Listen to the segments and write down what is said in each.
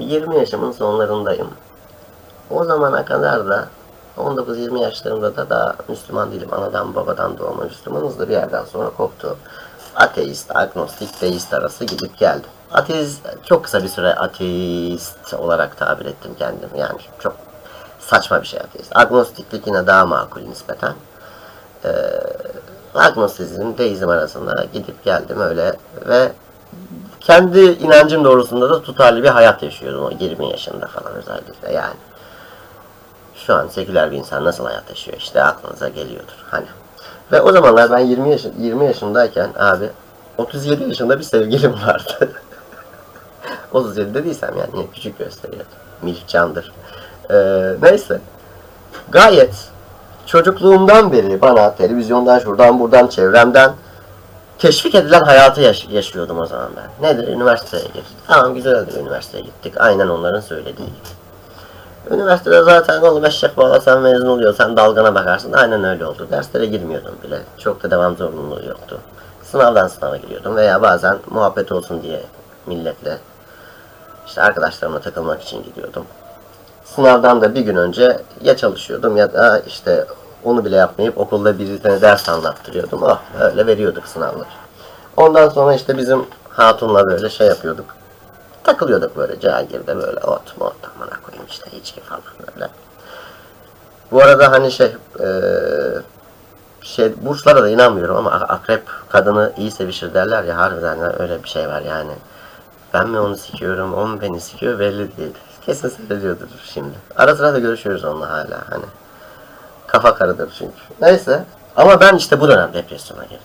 20 yaşımın sonlarındayım. O zamana kadar da 19-20 yaşlarımda da daha Müslüman değilim. Anadan babadan doğma Müslümanız da bir yerden sonra koptu. Ateist, agnostik, deist arası gidip geldi. Ateist, çok kısa bir süre ateist olarak tabir ettim kendimi. Yani çok saçma bir şey ateist. Agnostiklik yine daha makul nispeten. Ee, agnostizm, deizm arasında gidip geldim öyle ve kendi inancım doğrusunda da tutarlı bir hayat yaşıyordum o 20 yaşında falan özellikle yani. Şu an seküler bir insan nasıl hayat yaşıyor işte aklınıza geliyordur hani. Ve o zamanlar ben 20 yaş 20 yaşındayken abi 37 yaşında bir sevgilim vardı. 37 dediysem yani küçük gösteriyordu. Milf candır. Ee, neyse. Gayet çocukluğumdan beri bana televizyondan şuradan buradan çevremden teşvik edilen hayatı yaş- yaşıyordum o zaman ben. Nedir? Üniversiteye gittik. Tamam güzeldir üniversiteye gittik. Aynen onların söylediği gibi. Üniversitede zaten oğlum eşek bağlasan mezun oluyor. Sen dalgana bakarsın. Aynen öyle oldu. Derslere girmiyordum bile. Çok da devam zorunluluğu yoktu. Sınavdan sınava giriyordum veya bazen muhabbet olsun diye milletle işte arkadaşlarımla takılmak için gidiyordum. Sınavdan da bir gün önce ya çalışıyordum ya da işte onu bile yapmayıp okulda birisine ders anlattırıyordum. Oh öyle veriyorduk sınavları. Ondan sonra işte bizim hatunla böyle şey yapıyorduk. Takılıyorduk böyle cahilde böyle ot mot amına koyayım işte içki falan böyle. Bu arada hani şey eee şey burçlara da inanmıyorum ama akrep kadını iyi sevişir derler ya harbiden de öyle bir şey var yani. Ben mi onu sikiyorum, o mu beni sikiyor belli değil. Kesin seyrediyordur şimdi. Ara sıra da görüşüyoruz onunla hala hani. Kafa karıdır çünkü. Neyse. Ama ben işte bu dönem depresyona girdim.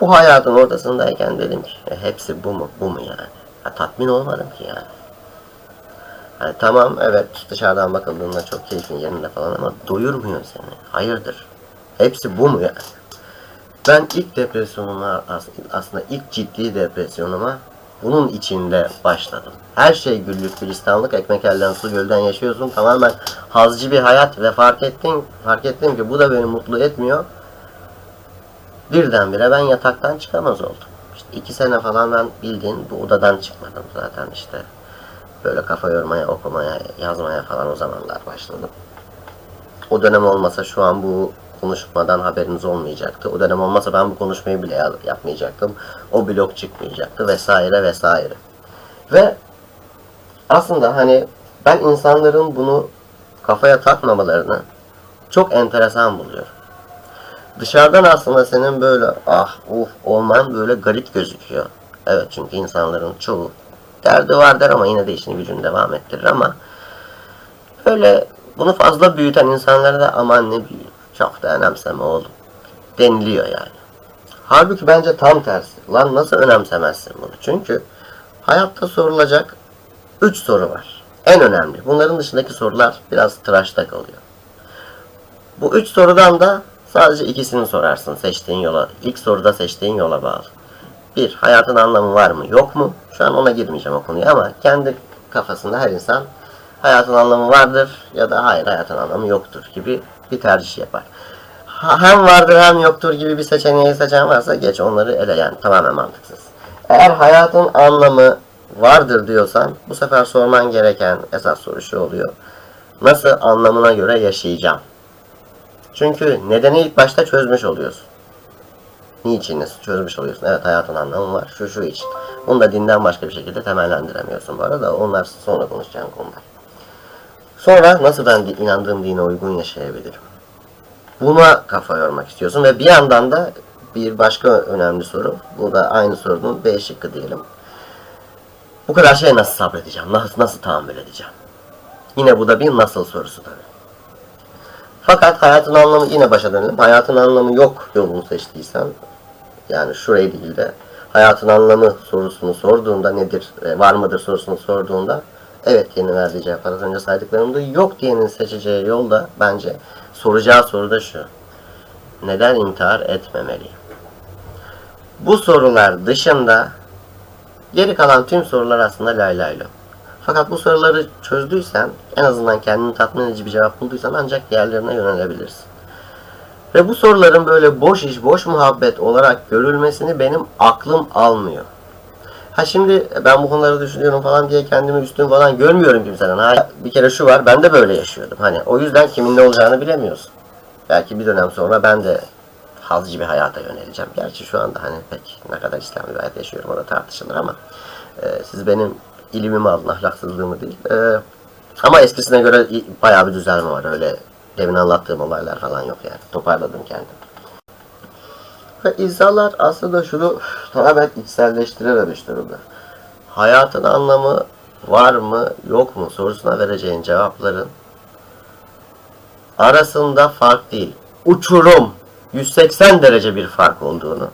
Bu hayatın ortasındayken dedim ki "E, hepsi bu mu? Bu mu yani? Ya, tatmin olmadım ki yani. Hani tamam evet dışarıdan bakıldığında çok keyfin yerinde falan ama doyurmuyor seni. Hayırdır? Hepsi bu mu yani? Ben ilk depresyonuma as- aslında ilk ciddi depresyonuma bunun içinde başladım. Her şey güllük gülistanlık, ekmek elden su gölden yaşıyorsun. Tamamen hazcı bir hayat ve fark ettim, fark ettim ki bu da beni mutlu etmiyor. Birdenbire ben yataktan çıkamaz oldum. İşte iki sene falan ben bildiğin bu odadan çıkmadım zaten işte. Böyle kafa yormaya, okumaya, yazmaya falan o zamanlar başladım. O dönem olmasa şu an bu konuşmadan haberiniz olmayacaktı. O dönem olmasa ben bu konuşmayı bile ya- yapmayacaktım. O blog çıkmayacaktı vesaire vesaire. Ve aslında hani ben insanların bunu kafaya takmamalarını çok enteresan buluyorum. Dışarıdan aslında senin böyle ah uf olman böyle garip gözüküyor. Evet çünkü insanların çoğu derdi var der ama yine de işini gücünü devam ettirir ama böyle bunu fazla büyüten insanlara da aman ne büyük çok da önemseme oğlum deniliyor yani. Halbuki bence tam tersi. Lan nasıl önemsemezsin bunu? Çünkü hayatta sorulacak 3 soru var. En önemli. Bunların dışındaki sorular biraz tıraşta kalıyor. Bu üç sorudan da sadece ikisini sorarsın seçtiğin yola. İlk soruda seçtiğin yola bağlı. Bir, hayatın anlamı var mı yok mu? Şu an ona girmeyeceğim o konuya ama kendi kafasında her insan hayatın anlamı vardır ya da hayır hayatın anlamı yoktur gibi bir tercih yapar. Hem vardır hem yoktur gibi bir seçeneği seçen varsa geç onları ele yani tamamen mantıksız. Eğer hayatın anlamı vardır diyorsan bu sefer sorman gereken esas soru şu oluyor. Nasıl anlamına göre yaşayacağım? Çünkü nedeni ilk başta çözmüş oluyorsun. Niçin çözmüş oluyorsun? Evet hayatın anlamı var. Şu şu için. Bunu da dinden başka bir şekilde temellendiremiyorsun bu arada. Onlar sonra konuşacağım konular. Sonra nasıl ben inandığım dine uygun yaşayabilirim? Buna kafa yormak istiyorsun ve bir yandan da bir başka önemli soru. Bu da aynı sorunun B şıkkı diyelim. Bu kadar şeye nasıl sabredeceğim? Nasıl, nasıl tahammül edeceğim? Yine bu da bir nasıl sorusu tabii. Fakat hayatın anlamı yine başa dönelim. Hayatın anlamı yok yolunu seçtiysen yani şurayı değil de hayatın anlamı sorusunu sorduğunda nedir, e, var mıdır sorusunu sorduğunda evet diyenin verdiği cevap az önce saydıklarımda yok diyenin seçeceği yol da bence soracağı soru da şu. Neden intihar etmemeliyim? Bu sorular dışında geri kalan tüm sorular aslında lay lay lom. Fakat bu soruları çözdüysen, en azından kendini tatmin edici bir cevap bulduysan ancak diğerlerine yönelebilirsin. Ve bu soruların böyle boş iş, boş muhabbet olarak görülmesini benim aklım almıyor. Ha şimdi ben bu konuları düşünüyorum falan diye kendimi üstün falan görmüyorum kimsenin. Ha, bir kere şu var ben de böyle yaşıyordum. Hani o yüzden kimin ne olacağını bilemiyorsun. Belki bir dönem sonra ben de hazcı bir hayata yöneleceğim. Gerçi şu anda hani pek ne kadar İslami bir hayat yaşıyorum orada tartışılır ama e, siz benim ilimimi alın ahlaksızlığımı değil. E, ama eskisine göre bayağı bir düzelme var. Öyle demin anlattığım olaylar falan yok yani. Toparladım kendimi. Ve insanlar aslında şunu tamamen içselleştirememiş durumda. Hayatın anlamı var mı yok mu sorusuna vereceğin cevapların arasında fark değil. Uçurum 180 derece bir fark olduğunu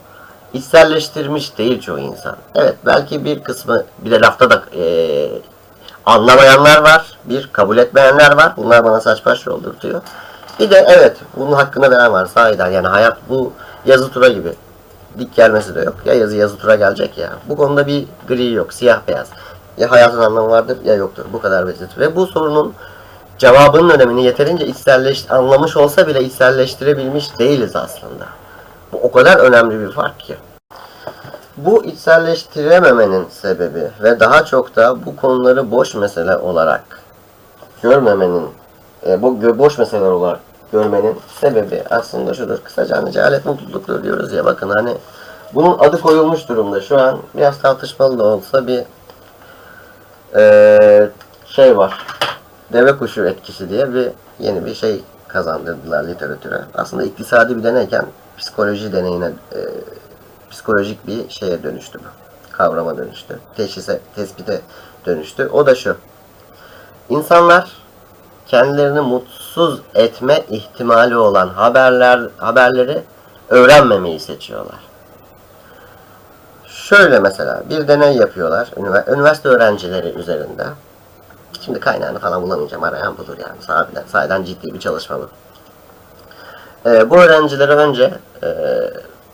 içselleştirmiş değil çoğu insan. Evet belki bir kısmı bir de lafta da eee, anlamayanlar var. Bir kabul etmeyenler var. Bunlar bana saç baş yoldurtuyor. Bir de evet bunun hakkını veren var sahiden. Yani hayat bu yazı tura gibi. Dik gelmesi de yok. Ya yazı yazı tura gelecek ya. Bu konuda bir gri yok. Siyah beyaz. Ya hayatın anlamı vardır ya yoktur. Bu kadar basit. Ve bu sorunun cevabının önemini yeterince içselleş anlamış olsa bile içselleştirebilmiş değiliz aslında. Bu o kadar önemli bir fark ki. Bu içselleştirememenin sebebi ve daha çok da bu konuları boş mesele olarak görmemenin, e, bu boş meseleler olarak görmenin sebebi aslında şudur. Kısaca hani cehalet mutluluktur diyoruz ya bakın hani bunun adı koyulmuş durumda. Şu an biraz tartışmalı da olsa bir e, şey var. Deve kuşu etkisi diye bir yeni bir şey kazandırdılar literatüre. Aslında iktisadi bir deneyken psikoloji deneyine e, psikolojik bir şeye dönüştü bu. Kavrama dönüştü. Teşhise, tespite dönüştü. O da şu. İnsanlar kendilerini mutsuz etme ihtimali olan haberler haberleri öğrenmemeyi seçiyorlar. Şöyle mesela bir deney yapıyorlar ünivers- üniversite öğrencileri üzerinde. Şimdi kaynağını falan bulamayacağım arayan budur yani. Sahiden, sahiden ciddi bir çalışma bu. Ee, bu öğrencilere önce e,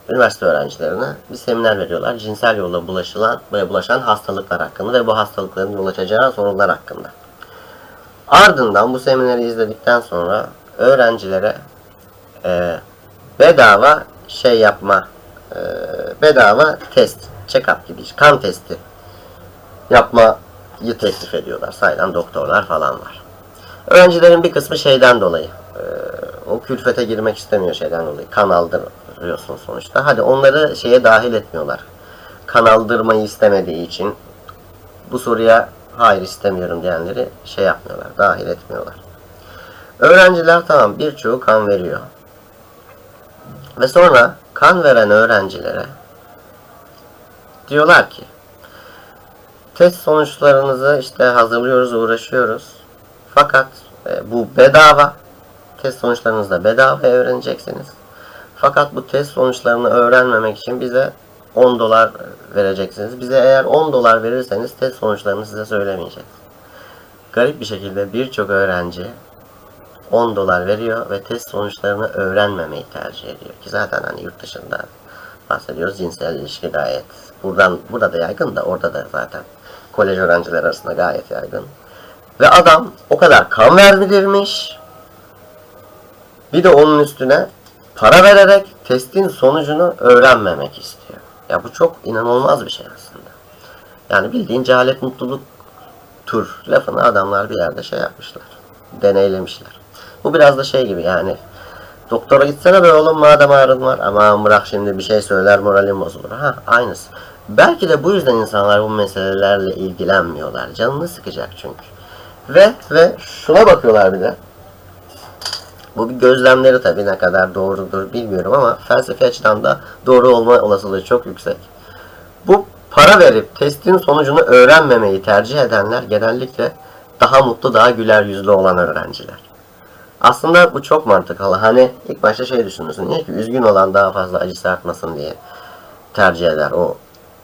üniversite öğrencilerine bir seminer veriyorlar. Cinsel yolla bulaşılan bulaşan hastalıklar hakkında ve bu hastalıkların yol açacağı sorunlar hakkında. Ardından bu semineri izledikten sonra öğrencilere e, bedava şey yapma, e, bedava test, check-up gibi, kan testi yapmayı teklif ediyorlar. Sayılan doktorlar falan var. Öğrencilerin bir kısmı şeyden dolayı, e, o külfete girmek istemiyor şeyden dolayı. Kan aldırıyorsun sonuçta. Hadi onları şeye dahil etmiyorlar. Kan aldırmayı istemediği için bu soruya hayır istemiyorum diyenleri şey yapmıyorlar, dahil etmiyorlar. Öğrenciler tamam birçoğu kan veriyor. Ve sonra kan veren öğrencilere diyorlar ki test sonuçlarınızı işte hazırlıyoruz, uğraşıyoruz. Fakat e, bu bedava. Test sonuçlarınızı da bedava öğreneceksiniz. Fakat bu test sonuçlarını öğrenmemek için bize 10 dolar vereceksiniz. Bize eğer 10 dolar verirseniz test sonuçlarını size söylemeyeceğiz. Garip bir şekilde birçok öğrenci 10 dolar veriyor ve test sonuçlarını öğrenmemeyi tercih ediyor. Ki zaten hani yurt dışında bahsediyoruz cinsel ilişki gayet. Buradan burada da yaygın da orada da zaten kolej öğrenciler arasında gayet yaygın. Ve adam o kadar kan verdirmiş. Bir de onun üstüne para vererek testin sonucunu öğrenmemek istiyor. Ya bu çok inanılmaz bir şey aslında. Yani bildiğin cehalet mutluluk tur lafını adamlar bir yerde şey yapmışlar. Deneylemişler. Bu biraz da şey gibi yani. Doktora gitsene be oğlum madem ağrın var. Aman bırak şimdi bir şey söyler moralim bozulur. Ha aynısı. Belki de bu yüzden insanlar bu meselelerle ilgilenmiyorlar. Canını sıkacak çünkü. Ve ve şuna bakıyorlar bir de. Bu bir gözlemleri tabii ne kadar doğrudur bilmiyorum ama felsefi açıdan da doğru olma olasılığı çok yüksek. Bu para verip testin sonucunu öğrenmemeyi tercih edenler genellikle daha mutlu, daha güler yüzlü olan öğrenciler. Aslında bu çok mantıklı. Hani ilk başta şey düşünürsün. Niye ki üzgün olan daha fazla acısı artmasın diye tercih eder o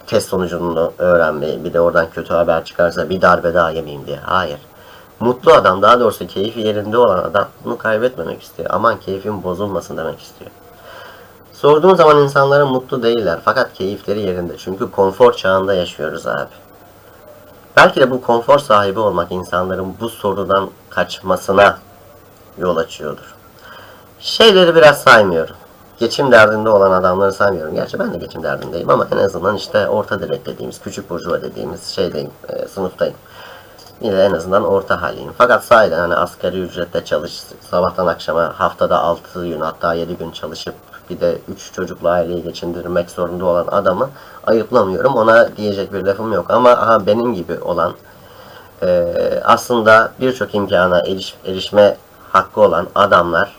test sonucunu öğrenmeyi. Bir de oradan kötü haber çıkarsa bir darbe daha yemeyeyim diye. Hayır. Mutlu adam daha doğrusu keyfi yerinde olan adam bunu kaybetmemek istiyor. Aman keyfim bozulmasın demek istiyor. Sorduğun zaman insanların mutlu değiller fakat keyifleri yerinde. Çünkü konfor çağında yaşıyoruz abi. Belki de bu konfor sahibi olmak insanların bu sorudan kaçmasına yol açıyordur. Şeyleri biraz saymıyorum. geçim derdinde olan adamları saymıyorum. Gerçi ben de geçim derdindeyim ama en azından işte orta direk dediğimiz, küçük burjuva dediğimiz şeydeyim, e, sınıftayım. Yine en azından orta haliyim. Fakat sahiden hani asgari ücretle çalış, sabahtan akşama haftada 6 gün hatta 7 gün çalışıp bir de 3 çocuklu aileyi geçindirmek zorunda olan adamı ayıplamıyorum. Ona diyecek bir lafım yok. Ama aha benim gibi olan e, aslında birçok imkana eriş, erişme hakkı olan adamlar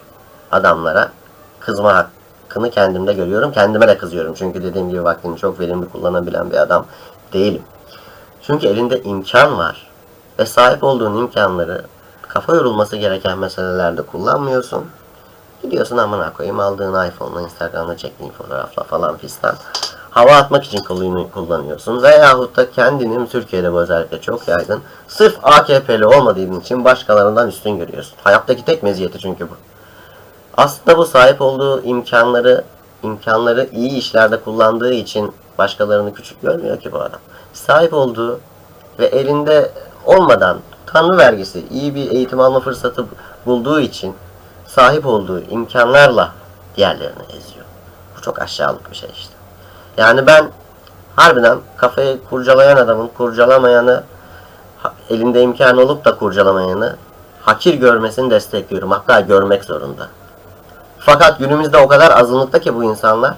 adamlara kızma hakkını kendimde görüyorum. Kendime de kızıyorum. Çünkü dediğim gibi vaktini çok verimli kullanabilen bir adam değilim. Çünkü elinde imkan var. Ve sahip olduğun imkanları kafa yorulması gereken meselelerde kullanmıyorsun. Gidiyorsun amına koyayım aldığın iPhone'la Instagram'da çektiğin fotoğrafla falan fistan. Hava atmak için kullan- kullanıyorsun. Veyahut da kendini Türkiye'de bu özellikle çok yaygın. Sırf AKP'li olmadığın için başkalarından üstün görüyorsun. Hayattaki tek meziyeti çünkü bu. Aslında bu sahip olduğu imkanları imkanları iyi işlerde kullandığı için başkalarını küçük görmüyor ki bu adam. Sahip olduğu ve elinde olmadan tanrı vergisi iyi bir eğitim alma fırsatı bulduğu için sahip olduğu imkanlarla diğerlerini eziyor. Bu çok aşağılık bir şey işte. Yani ben harbiden kafayı kurcalayan adamın kurcalamayanı elinde imkan olup da kurcalamayanı hakir görmesini destekliyorum. Hatta görmek zorunda. Fakat günümüzde o kadar azınlıkta ki bu insanlar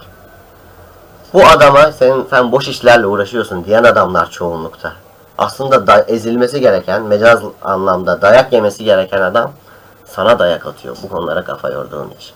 bu adama sen, sen boş işlerle uğraşıyorsun diyen adamlar çoğunlukta. Aslında da, ezilmesi gereken, mecaz anlamda dayak yemesi gereken adam sana dayak atıyor bu konulara kafa yorduğun için.